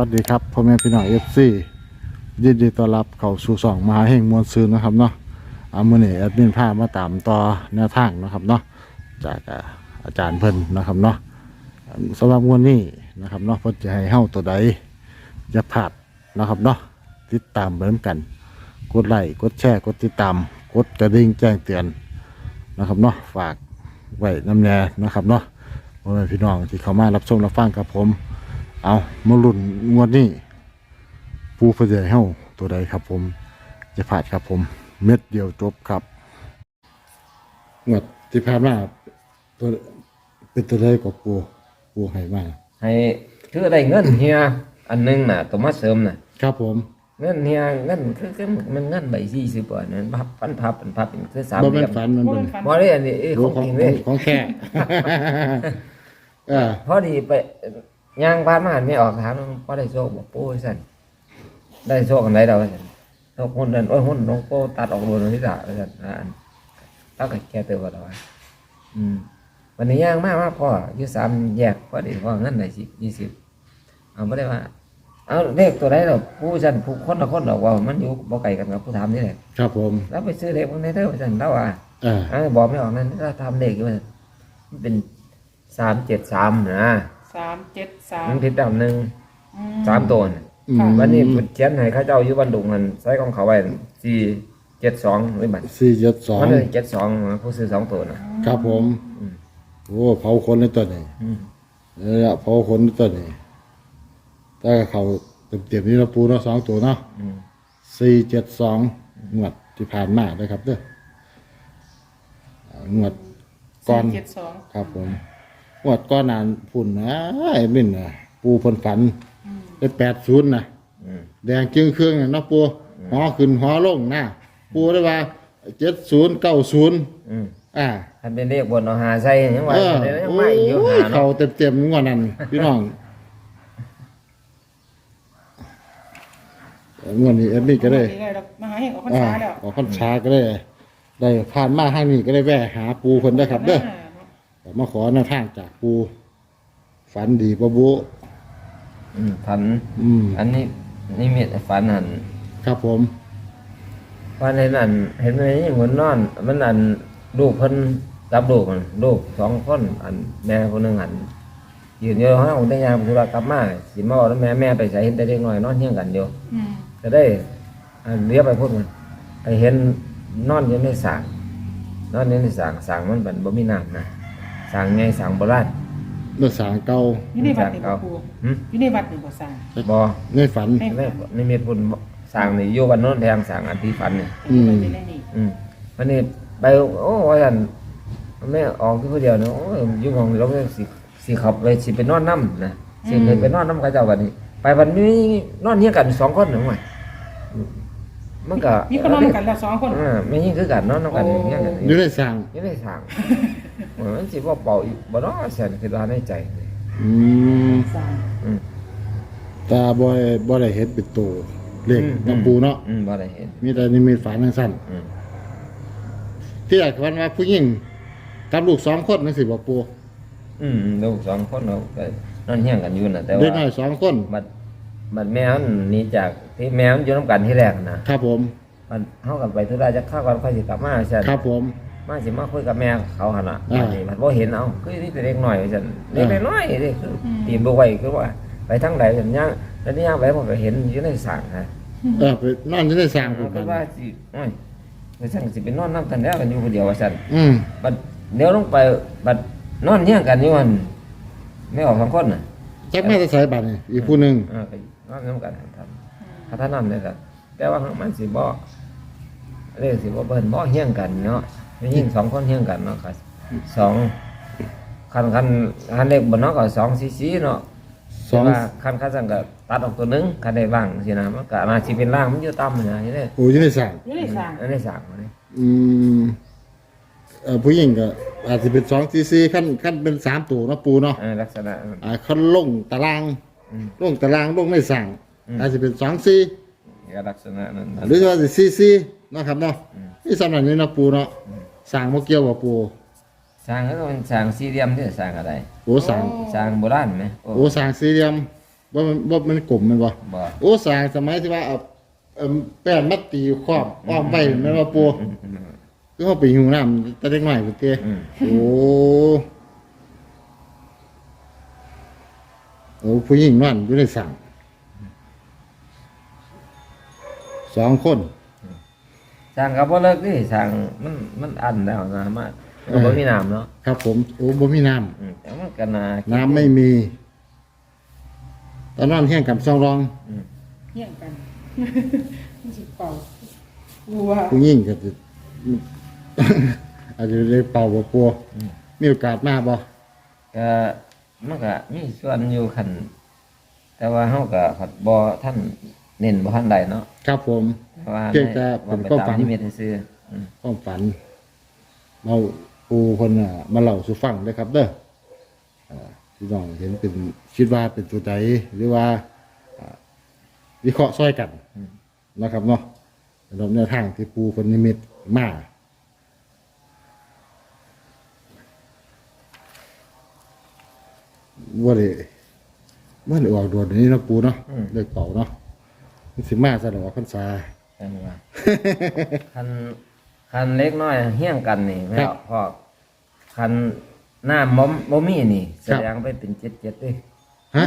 สวัสดีครับพ่อแม่พี่น้องเอฟซียินดีต้อนรับเข้าสู่สองมหาแห่งมวลซืนนะครับเนาะอามื่อนี้แอดมินพามาตามต่อแนวทางนะครับเนาะจากอาจารย์เพิ่นนะครับเนาะสำหรับงวันนี้นะครับเนาะเพิ่นจะให้เฮาตัวใดอย่าพลาดนะครับเนาะติดตามเบิ่มกัน กดไลค์กดแชร์กดติดตาม กดกระดิ่งแจ้งเตือนนะครับเนาะฝากไว้น้ำแน่นะครับเนาะพ่อแม่พี่น้องที่เข้ามารับชมรับฟังกับผม เอามาลุ่นงวดนี้ ปูเพื่อจะให้เฮาตัวใดครับผม จะผ่านครับผม เม็ดเดียวจบครับงวดที่ผ่านมาตัวเป็นตัวใดกับปูปูให้มาให้คือได้เงินเฮียอันหนึงน่ะตัวมาเสริมน่ะ ครับผมเงินเฮียเงินคือคือมันเงินใบสี่สิบกว่านั้นพับพันพับเป็นพับเป็นคือสามบ่เหแม่ลี่ยนมฝันมันเป็นบ่ได้อันนี้เอ้ยโอ้ของของจริงขเลองยของแค่ เออพอดีไป ย่างผ่านมาไม่ออกถามพอได้โชคบ่ปูสั่นได้โชคอันไหนดอกสั่นโชคหุ้นนั่นโอ้ยหุ้นน้องโปตัดออกโดนนี่ล่ะสั่นอ่าอันแล้วก็แก้ตัวก็ได้ว่าอืมวันนี้ย่างมากมากพออยู่สามแยกพอดีพอเงินได้สิยี่สิบเอาไม่ได้ว่าเอาเลขตัวไหนเราผู้ฉันผู้คนละคนเราว่ามันอยู่บ่ไกลกันกับผู้ทำนี่แหละครับผม แล้วไปซื้อเลขพวกนี้เด้อฉันแล้วว่าเออเอ้ยบอกไม่ออกนั่นถ้าทำเลขอยู่มันมันเป็นสามเจ็ดสามนะ สามเจ็ดสาม มันผิดดำหนึ่งอืม สามตัวน่ะอืม วันนี้เขียนให้เขาเจ้าอยู่บันดุงกันใส่ของเขาไว้สี่เจ็ดสองหรือบัตรสี่เจ็ดสองมันเลยเจ็ดสองผู้ซื้อสองตัวนะครับ ผมโอ้เผาคนในตัวนี้อืมเออเผาคนในตัวนี้แต่เขาเต็มๆนี่เราะปูเนาะสองตัวเนาะอืมสี่เจ็ดสองงวดที่ผ่านมาเลยครับเด้ออ่างวดก่อนสี่เจ็ดสอง ครับผม งวดก้อนนานพุ่นนะไอ้มินนะปูเพนฝันได้แปดศูนย์นะอืม แดงจึงเครื่องน่ะเนาะปูหอขึ้นหอลงนะปูได้ว่าเจ็ดศูนย์เก้าศูนย์อืมอ่าถ้าเป็นเลขบนเอาหาใส่ยังไงเออยังโอ้ไม่อยู่ยหาเขาเนาะเต็มๆงวดนั้นพี่น้องงวดนี้เอ็ดนี่ก็ได้ได้ดอกมาหาเห็นออกพรรอ่าษาแล้วออกพรรษาก็ได้ ได้ผ่านมาห้างนี้ก็ได้แวะหาปูคนได้อครับเด้ออ่า มาขอแนวทางจากปูฝันดีปะบุอืมฝัน อืมอันนี้นี่มีฝันหันครับผมฝันเห็นอัน เห็นไหมนี่เหมือนนอน มันอันลูกเพิ่นรับลูกมันลูกสองคนอันแม่คนหนึงอันยืนอยู่ห้องได้ยามธุระกลับมาสิมาบอกแล้วแม่แม่ไปใส่เห็นแต่เด็กน้อยนอนเฮียงกันอยู่อืมก็ได้อันเรียกไปพูดมันไปเห็นนอนอยู่ในสางนอนอยู่ในสางสางมันเป็นบ่มีน้ำนะ สางไงสางโบราณเมื่อสางเก่าอยู่ในวัดนี่บ่เอาปูหึอยู่ในไม่นี่บ่สร้างบ่ในฝัน ในไม่ไม่มีพุ่นบ่สางนี่อยู่บ้านโน้นแทงสางอันที่ฝันนี่ อืมอยู่ในนี่อืมวันนี้ไปโอ้ว่าอันแม่ออกที่ผู้เดียวเนาะโอ้ยอยู่ของเราสิสิขับไปสิไปนอนน้ำนะสิไปไปนอนน้ำกับเจ้าวันนี้ ไปวันนี้นอนเฮียงกันสองคนหนึ่งว่ะมันก็มีคนนอนกันแล้วสองคน อ่าไม่ยิ่งคือกันนอนน้ำกันอย่างเงี้ยกันอยู่ในสางยังได้สั่ง เหมือนสิว่าเป่าอีกบ่เนาะแสนคือว่าในใจอืมสร้างอืมตาบ่ได้บ่ได้เห็นเป็นตัวเลขน้ำปูเนาะอืมบ่ได้เห็น มีแต่นี่มีฝันทั้งสั้นอืมที่แรกฝันว่าผู้หญิงกับลูกสองคนนั่นสิบ่ปูอืมลูกสองคนเราก็นอนเฮียงกันอยู่น่ะแต่เด็กว่าน้อยสองคนบัดบัดแมวมันหนีจากที่แมวมันอยู่นํกันที่แรกนะครับผม มันเฮากันไปธุระจะเข้ากันค่อยสิกลับมาซั่นครับผม มาสิมาคุยกับแม่เขาหั่นน่ะอ่าอันนี้มันบ่เห็นเอาคือนี่เป็นเด็กน้อยซั่นเด็กอ่าน้อยๆนี่คือตีมบ่ไหวคือว่าไปทางใดซั่นย่างแล้วนี่ย่างไปผมก็เห็นอยู่ในสางฮะเออไปนอนอยู่ในสางเขาคุก็กันว่าสิโอ้ยไปสั่งสิไปนอนน้ำกันแล้วกันอยู่คนเดียวว่าสั่นอืมบัดเดี๋ยวลงไปบัดนอนเฮี้ยงกันอยู่มันไม่ออกสองคนน่ะจักแม่จะใส่บัตรนี่อีกผู้หนึ่งอ่าไปนอนน้ำกันทำถ้าท่านนั่นเลยครับแต่ว่ามันสิบ่เรียกสิบ่เบิ่นบ่เฮี้ยงกันเนาะ ไม่ยิ่งสองคนเฮี้ยงกันเนาะครับสองคันคันคันเล็กบนเนาะก็สองซีซีเนาะสองแต่ว่าคันคันสั่งก็ตัดออกตัวหนึงคันได้บ้างสินะมันก็อาจสิเป็นร่างมันอยู่ต่ำนะนี่เด้โอ้อยู่ในสางอยู่ในสร้างอันนี้สามอันนี้อืมเอ่อผู้หญิงก็อาจจะเป็นสองซีซีขั้นขั้นเป็นสามตัวเนาะปูเนาะเออลักษณะนั้นอ่าขั้นลงตารางอืมลงตารางลงในสั่งอืมอาจจะเป็นสองซีก็ลักษณะนั้นนะหรือว่าจะซีซีเนาะครับเนาะนี่สำหรับนี้เนาะปูเนาะ สั่งโมเกียวว่าปูสร้างก็เป็นสร้างสี่เหลี่ยมที่สร้างอะไรโอ้สั่งสร้างโบราณไหมโอ้โอ้สั่งสี่เหลี่ยมว่ามันว่ามันกลมแมันบ่บ่โอ้สร้างสมัยที่ว่าเอาเอิ่มแป้นมัดตีครอบอ้อมไว้แม่นว่าปูอืมอืมคือเฮาไปหิวน้ำแต่เด็กน้อยพุ่นเต้อืมโอ้โอ้ผู้หญิงนั่นอยู่ในสั่งสองคน สร้างก็บ่เลิกนี่สร้างมันมันอันแล้วนะมาก็บ่มีน้ำเนาะครับผมโอ้บ่มีน้ำอืมแต่มันก็น่ากิน้ำไม่มี ตอนนั้นแห้งกับซองรองเฮี้ยงกัน มันสิเป่าวัวผู้หญิงก็จะอาจจะได้เป่าบ่ปัวมีโอกาสมาบ่ก็มันก็มีส่วนอยู่คันแต่ว่าเฮาก็ผัดบ่ท่านเน้นบ่ทันใดเนาะครับผมแต่ ว่าเพียงแต่ว่าไปผมก็ตามฝันนิมิตซื่อๆอืมความฝันเราปูคนน่ะมาเล่าสู่ฟังได้อครับเด้ออ่าพี่น้องเห็นเป็นคิดว่าเป็นตัวใดหรือว่าอ่าวิเคราะห์ซ้อยกันนะครับเนาะสำหรับแนวทางที่ปูคนนิมิตมาว่าเลยว่าเลยออกโดดนี้เนาะปูเนาะเด็กเป่าเนาะมันสิมาสะดอกพรรษา จังว่า คันคันเล็กน้อยเฮี้ยงกันนี่แม่ครับพ่อคันหน้าบ่บ่มีนี่ แสครับ ดงไปเป็น77เด้ฮะ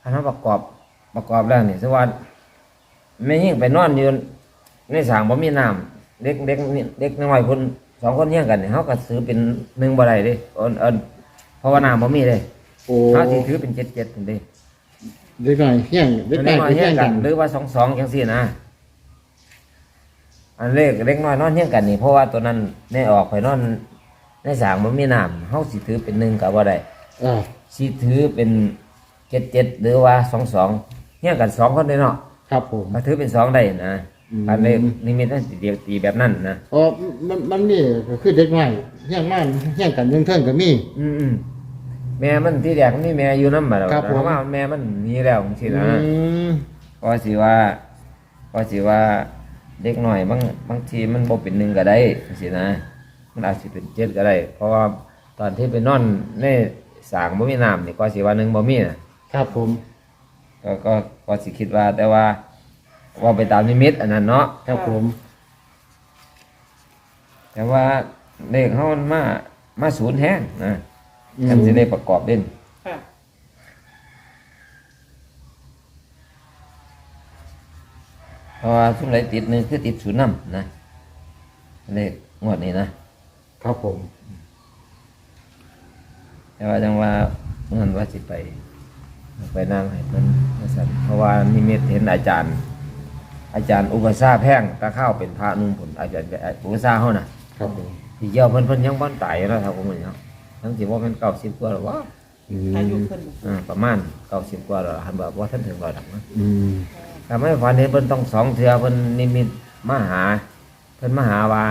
คันเฮาประกอบประกอบแล้วนี่สว่าแม่ยิ่งไปนอนอยู่ในสางบ่มีน้ำเด็กเด็กนี่เด็กน้อยคนสองคนเฮี้ยงกันนี่เฮาก็ซื้อเป็นหนึ่งบ่ได้เด้เอิ้นเอิ้นเพราะว่าน้ำบ่มีเด้โอ้เฮาสิถือเป็น77นั่นเด้เด็กหน่อยเฮี้ยงเด็กเล็กน้น้ออยยเฮี้เฮี้ยยงงกักันนหรือว่าสองสองจังซี่นะ อันเลขเล็กน้อยนอนเฮี้ยงกันนี่เพราะว่าตัวนั้นในออกไปนอนในสางมันมีน้ำเฮาสิถือเป็นหนึ่งกับว่าได้อ่าสิถือเป็นเจ็ดเจ็ดหรือว่าสองสองเฮี้ยงกันสองคนเลยเนาะครับผมก็ถือเป็นสองได้นะอืม อันเลขนิมิตนั่นสิเดียวตีแบบนั้นนะอ๋อมันมันนี่ก็คือเด็กน้อยเฮี้ยงมันเฮี้ยงกันเทิงๆก็มี อืมอืมแม่มันที่แรกมันมีแม่อยู่น้ำมาแล้วครับผม เพราะว่าแม่มันหนีแล้วจังซี่อืนะมก็สิว่าก็สิว่า เด็กหน่อยบางบางทีมันบ่เป็นหนึ่งก็ได้สินะ มันอาจสิเป็นเจ็ดก็ได้ เพราะว่าตอนที่ไปนอนในสางบ่มีน้ำนี่ก็สิว่าหนึ่งบ่มีน่ะครับผมก็ก็ก็สิคิดว่าแต่ว่าว่าไปตามนิมิตอันนั้นเนาะครับผม แต่ว่าเลขเฮามันมามาศูนย์แห้งนะอืมกันสิได้ประกอบเด่น ค่ะ เพราะว่าทุกไหนติดหนึงคือติดศูนย์นำนะเลขงวดนี้นะครับผม แต่ว่าจังว่าเมื่อนั้นว่าสิไป ไปนั่งให้เพิ่นว่าซั่นเพราะว่านิมิตเห็นอาจารย์ อาจารย์อุปสาแพงตาข้าวเป็นพระนุ่งผลอาจารย์อุปสาเฮาน่ะ ครับผมที่เยี่ยวเพิ่นเพิ่นยังบ่ตายอยู่แล้วครับผมเนาะทั้งที่ว่ามัน90กว่าแล้ววะอือายุมเพิ่นอ่าประมาณ90กว่าแล้วล่ะหันบอกว่าท่านถึงร้อยดอกนะอืม แต่ไม่ฝันเห็นเพิ่นต้องสองเทื่อเพิ่นนิมิตมาหา เพิ่นมาหาว่า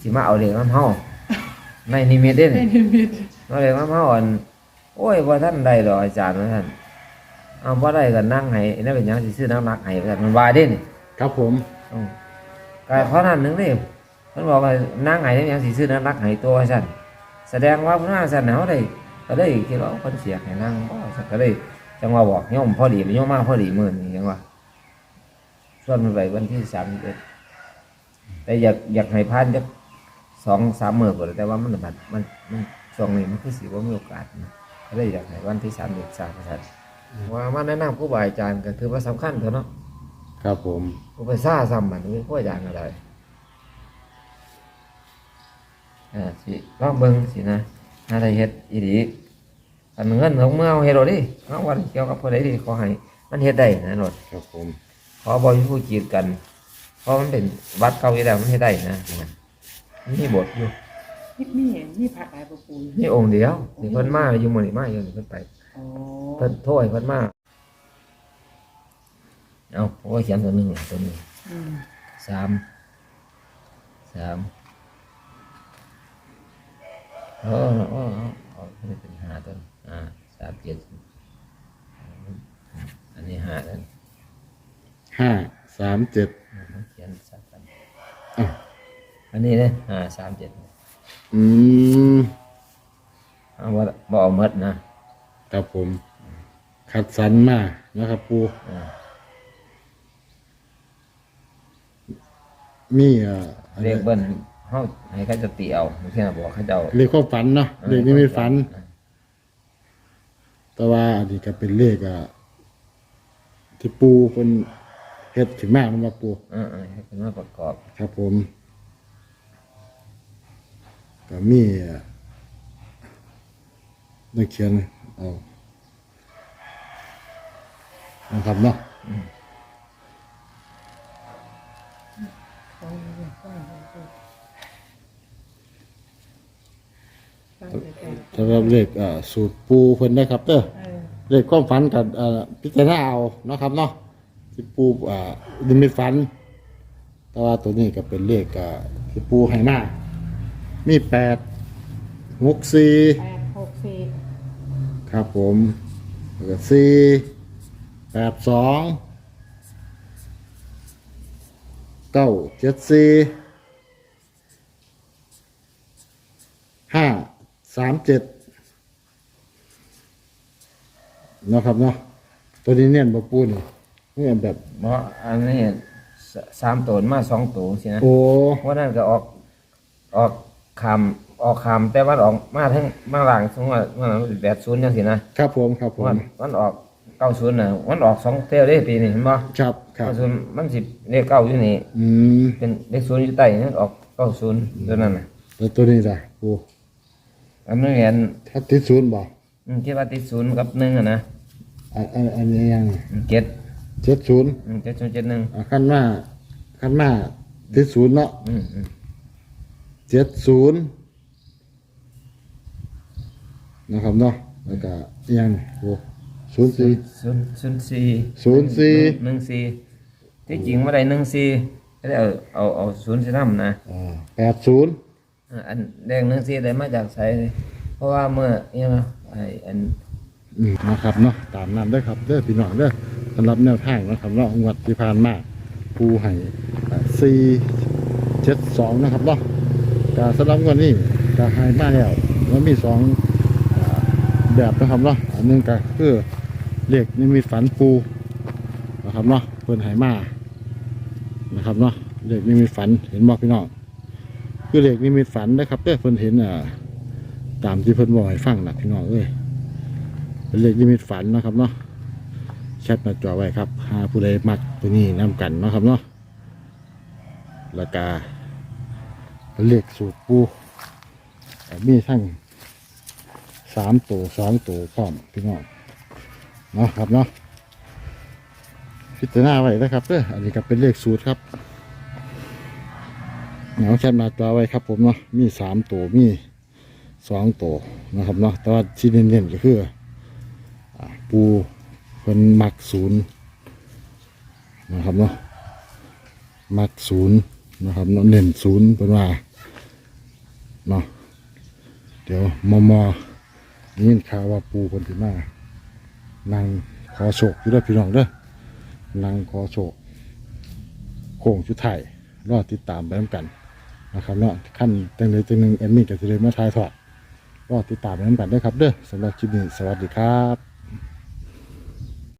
สิมาเอาเด็กน้ำเฮาในนิมิตเด้เป็นี่นนิมิตเราเลยมาเมาอันโอ้ยว่าท่านใดหรอกอาจารย์ว่าท่านเอาว่าได้ก็นั่งให้นั่นเป็นหยังสิซื้อน้ำหนักให้ว่าซั่นมันว่าเด้นี่ครับผมอืมก็เพราะนั้นหนึงนี่มันบอกว่านั่งให้นั่นเป็นหยังสิซื้อน้ำหนักให้ตัวสั่นแสดงว่าพระสั่นเขาได้ก็ได้คิดว่าคนเสียให้นั่งบ่สั่นก็ได้จังว่าบอกโยมพอดีโยมมาพอดีมื้อนี้จังว่า ส่วนมันไปวันที่31แต่อยากอยากให้พานจักสองสามมื้อพุ่นแต่ว่ามันบัดมันมันช่วงนี้มันคือสิบ่มีโอกาสนะก็เลยอยากให้วันที่สามเดือนสามครับว่ามาแนะนำผู้บาอาจารย์ก็คือว่าสำคัญเถอะเนาะครับผมผู้ไปซ่าซ้ำมันนี่ผู้อาจารย์อะไรอ่าสิลองเบิ่งสินะน่าได้เฮ็ดอีหลีอันเงินของเมื่อเอาเฮ็ดโดดิเอาวันเกี่ยวกับผู้ใดดีขอให้มันเฮ็ดได้นะโนดครับผม ขอบ่มีผู้กีดกัน เพราะมันเป็นวัดเก่าอยู่แล้วมันเฮ็ดได้นะนะมีบทอยู่นี่มีมีพระหลายบ่ปูอยู่มีองค์เดียวที่เพิ่นมาอยู่มื้อนี้มาอยู่นี่เพิ่นไปอ๋อเพิ่นโทษให้เพิ่นมาเอาผมก็เขียนตัวหนึ่งล่ะตัวหนึงอืมสามสามโอ้โอ้โอ้เอาไม่เป็นห้าตัวนี้อ่าสามเจ็ดอันนี้ห้าตัวนี้ ห้าสามเจ็ดอ่าเขียนสับกันอะอันนี้เนี่ยห้าสามเจ็ดอืมเอาว่าบเอกหมดนะครับผมขัดสันมานะครับปูอ่ามีเอ่ออะไรเรียกเบิ้ลเฮาให้เขาจะตีเอาเช่นบอกเขาเจ้าเลขความฝันเนาะเลขนี้ไม่ฝัน แต่ว่าอันนี้ก็เป็นเลขอะที่ปูเป็น เฮ็ดถึงมากมันมาปูเออๆให้เป็นมาประกอบครับผมก็มีอะนักเขียนเอานะครับเนาะฟังเลยฟังเลยฟังเลยกันสำหรับเลขอะสูตรปูเพิ่นนะครับเด้อเออเลขความฝันกับเอ่อพิจารณาเอาเนาะครับเนาะ ที่ปูอ่าดิมิตฝัน แต่ว่าตัวนี้ก็เป็นเลขอ่าที่ปูให้มามีแปดหกสี่แปดหกสี่ครับผมแล้วก็สี่แปดสองเก้าเจ็ดสี่ห้าสามเจ็ดเนาะครับเนาะตัวนี้เนี่ยบปูนี่ เนี่ยแบบเพราะอันนี้สสามตัวมาสองตัวสินะโอ้เพราะนั่นก็ออกออกคำออกคำแต่ว่าออกมาทั้งมาหลังสมมติว่ามันแปดศูนย์ยังสินะครับผมครับผมมันมันออกเก้าศูนย์นะมันออกสองเที่ยวได้ปีนี้เห็นบ่ครับครับเก้าศูนย์มันสิเลขเก้าอยู่นี่อืมเป็นเลขศูนย์อยู่ใต้นี่ออกเก้าศูนย์ตัวนั้นน่ะแล้วตัวนี้ล่ะปูอันนี้เห็นถ้าติดศูนย์บอกอืมคิดว่าติดศูนย์กับหนึ่งอะนะอันอันอันนี้ยังอืมเจ็ด เจ็ดศูนย์อืมเจ็ดศูนย์เจ็ดหนึ่งอะขั้นมาขั้นมาติดศูนย์เนาะอืมอืมเจ็ดศูนย์นะครับเนาะแล้วก็อีกอยังโอ้ศูนย์สี่ศูนย์ศูนย์สี่ศูนย์สี่หนึ่งสี่ที่จริงว่าได้หนึ่งสี่ก็ได้เอาเอาเอาศูนย์สี่น้ำนะอ่าแปดศูนย์อ่าอันแดงหนึ่งสี่ได้มาจากไสนี่เพราะว่าเมื่อเนี่ยนะไออันอืมนะครับเนาะตามนั้นได้อครับเด้อพี่น้องเด้อ สำหรับแนวทางนะครับเนาะงวดที่ผ่านมาปูให้สี่เจ็ดสองนะครับเนาะแต่สำหรับงวันนี้ก็ให้มาแล้วแล้วมีสองแบบนะครับเนาะอันหนึงก็คือเลขนี่มีฝันปูนะครับเนาะเพิ่นให้มานะครับเนาะเลขนี่มีฝันเห็นบ่พี่น้องคือเลขนี่มีฝันนะครับเด้อเพิ่นเห็นอ่าตามที่เพิ่นบอกให้ฟังนะพี่น้องเอ้ยเป็นเลขนิมิตฝันนะครับเนาะ แชทหน้าจอไว้ครับหาผู้ใดมักตัวนี้นำกันเนาะครับเนาะแล้วก็เลขสูตรปูมีทั้งสามตัวสองตัวพร้อมพี่น้องเนาะครับเนาะพิจารณาไว้นะครับเด้ออันนี้ก็เป็นเลขสูตรครับเอาแชทหน้าจอไว้ครับผมเนาะมีสามตัวมีสองตัวนะครับเนาะแต่ว่าที่เน้นๆก็คือปู เป็นมักศูนย์นะครับเนาะมักศูนย์นะครับเนาะเน้นศูนย์เป็นว่าเนาะเดี๋ยวมอมอนี่นข่าวว่าปูคนที่มานางขอโชคอยู่ด้วยพี่น้องเด้อนางขอโชคโค้งชุดไทยรอติดตามไปน้ำกันนะครับเนาะขั้นจังเลยจังหนึ่งแอดมินกับสิเลยมาทายถอดรอติดตามไปน้ำกันด้อครับเด้อสำหรับคลิปนี้สวัสดีครับ